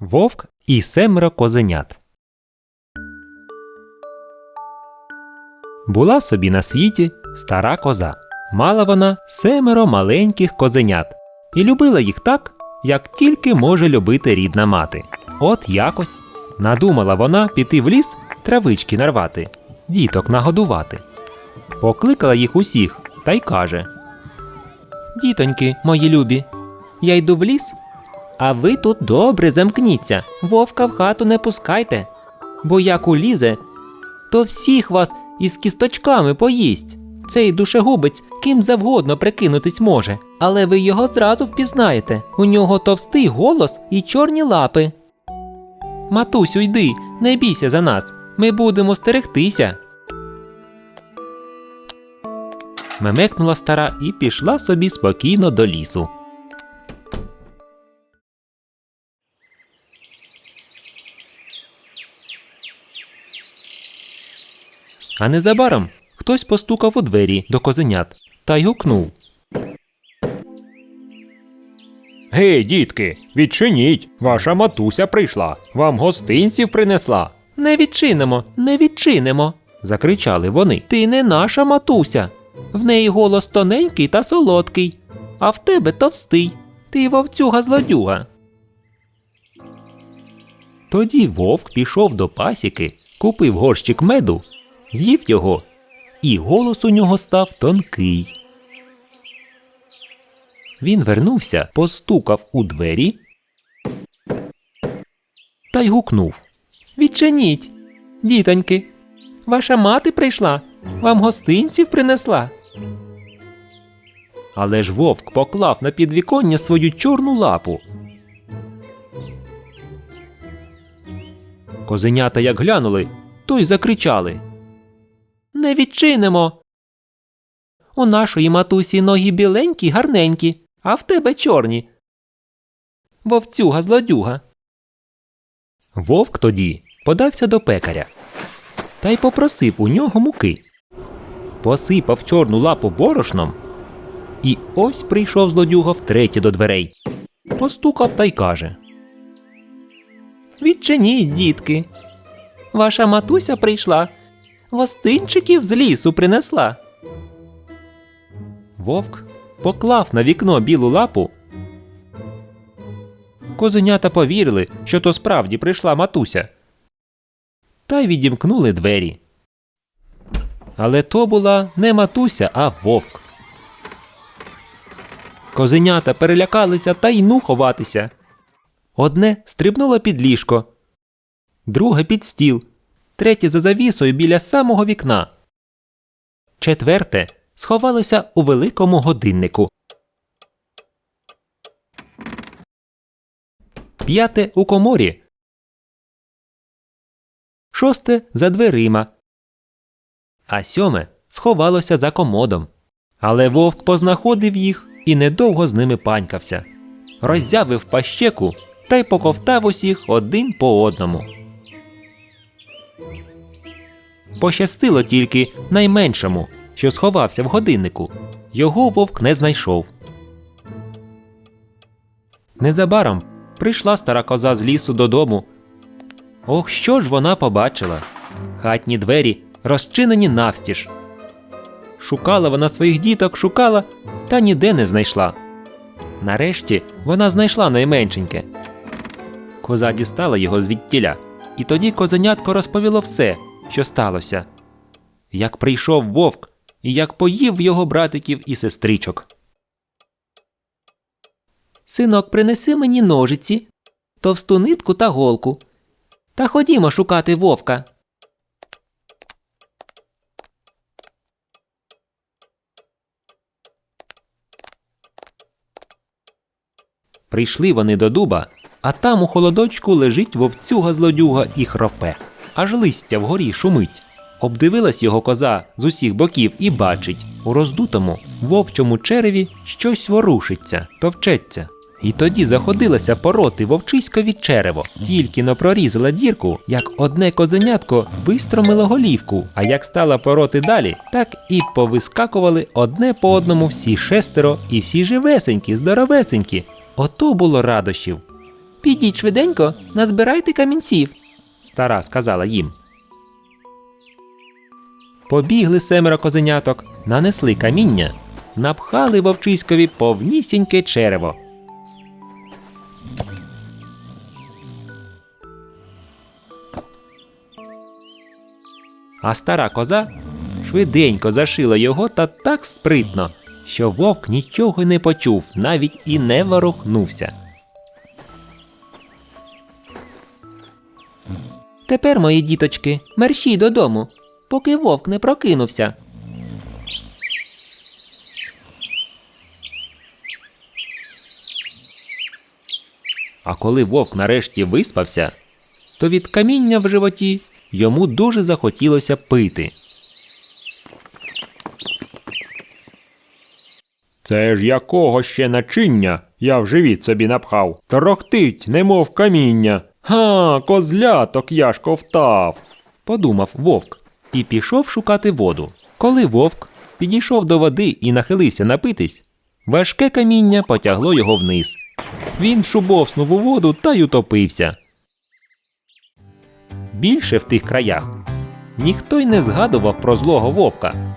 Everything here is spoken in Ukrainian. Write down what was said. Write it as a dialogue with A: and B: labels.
A: Вовк і семеро козенят. Була собі на світі стара коза. Мала вона семеро маленьких козенят і любила їх так, як тільки може любити рідна мати. От якось надумала вона піти в ліс травички нарвати, діток нагодувати. Покликала їх усіх та й каже: Дітоньки, мої любі, я йду в ліс, а ви тут добре замкніться, вовка в хату не пускайте, бо як улізе, то всіх вас із кісточками поїсть. Цей душегубець ким завгодно прикинутись може, але ви його зразу впізнаєте. У нього товстий голос і чорні лапи. Матусю, йди, не бійся за нас. Ми будемо стерегтися. Мемекнула стара і пішла собі спокійно до лісу. А незабаром хтось постукав у двері до козенят та й гукнув. Гей, дітки, відчиніть, ваша матуся прийшла, вам гостинців принесла. Не відчинимо, не відчинимо. закричали вони. Ти не наша матуся. В неї голос тоненький та солодкий, а в тебе товстий. Ти вовцюга злодюга. Тоді вовк пішов до пасіки, купив горщик меду, з'їв його, і голос у нього став тонкий. Він вернувся, постукав у двері та й гукнув. Відчиніть, дітоньки, ваша мати прийшла, вам гостинців принесла. Але ж вовк поклав на підвіконня свою чорну лапу. Козенята як глянули, то й закричали. Не відчинимо. У нашої матусі ноги біленькі, гарненькі, а в тебе чорні. Вовцюга злодюга. Вовк тоді подався до пекаря та й попросив у нього муки. Посипав чорну лапу борошном, і ось прийшов злодюга втретє до дверей. Постукав та й каже. Відчиніть, дітки. Ваша матуся прийшла. Гостинчиків з лісу принесла. Вовк поклав на вікно білу лапу. Козенята повірили, що то справді прийшла матуся. Та й відімкнули двері. Але то була не матуся, а вовк. Козенята перелякалися та й ну ховатися. Одне стрибнуло під ліжко, друге під стіл, третє за завісою біля самого вікна. Четверте сховалося у великому годиннику. П'яте у коморі. Шосте за дверима. А сьоме сховалося за комодом. Але вовк познаходив їх і недовго з ними панькався. Роззявив пащеку та й поковтав усіх один по одному. Пощастило тільки найменшому, що сховався в годиннику. Його вовк не знайшов. Незабаром прийшла стара коза з лісу додому. Ох, що ж вона побачила? Хатні двері розчинені навстіж. Шукала вона своїх діток, шукала, та ніде не знайшла. Нарешті вона знайшла найменшеньке. Коза дістала його звідтіля, і тоді козенятко розповіло все, що сталося. Як прийшов вовк, і як поїв його братиків і сестричок. Синок, принеси мені ножиці, товсту нитку та голку. Та ходімо шукати вовка. Прийшли вони до дуба, а там у холодочку лежить вовцюга злодюга і хропе. Аж листя вгорі шумить. Обдивилась його коза з усіх боків і бачить, у роздутому вовчому череві щось ворушиться, товчеться. І тоді заходилася пороти вовчиськові черево, тільки но прорізала дірку, як одне козенятко вистромило голівку, а як стала пороти далі, так і повискакували одне по одному всі шестеро, і всі живесенькі, здоровесенькі. Ото було радощів.
B: Підіть швиденько, назбирайте камінців.
A: Стара сказала їм. Побігли семеро козеняток, нанесли каміння, напхали вовчиськові повнісіньке черево. А стара коза швиденько зашила його та так спритно, що вовк нічого не почув, навіть і не ворухнувся.
B: Тепер, мої діточки, мерщій додому, поки вовк не прокинувся.
A: А коли вовк нарешті виспався, то від каміння в животі йому дуже захотілося пити. Це ж якого ще начиння я в живіт собі напхав. Торохтить, немов каміння. Га, козляток я ж ковтав. подумав вовк і пішов шукати воду. Коли вовк підійшов до води і нахилився напитись, важке каміння потягло його вниз. Він шубовснув у воду та й утопився. Більше в тих краях ніхто й не згадував про злого вовка,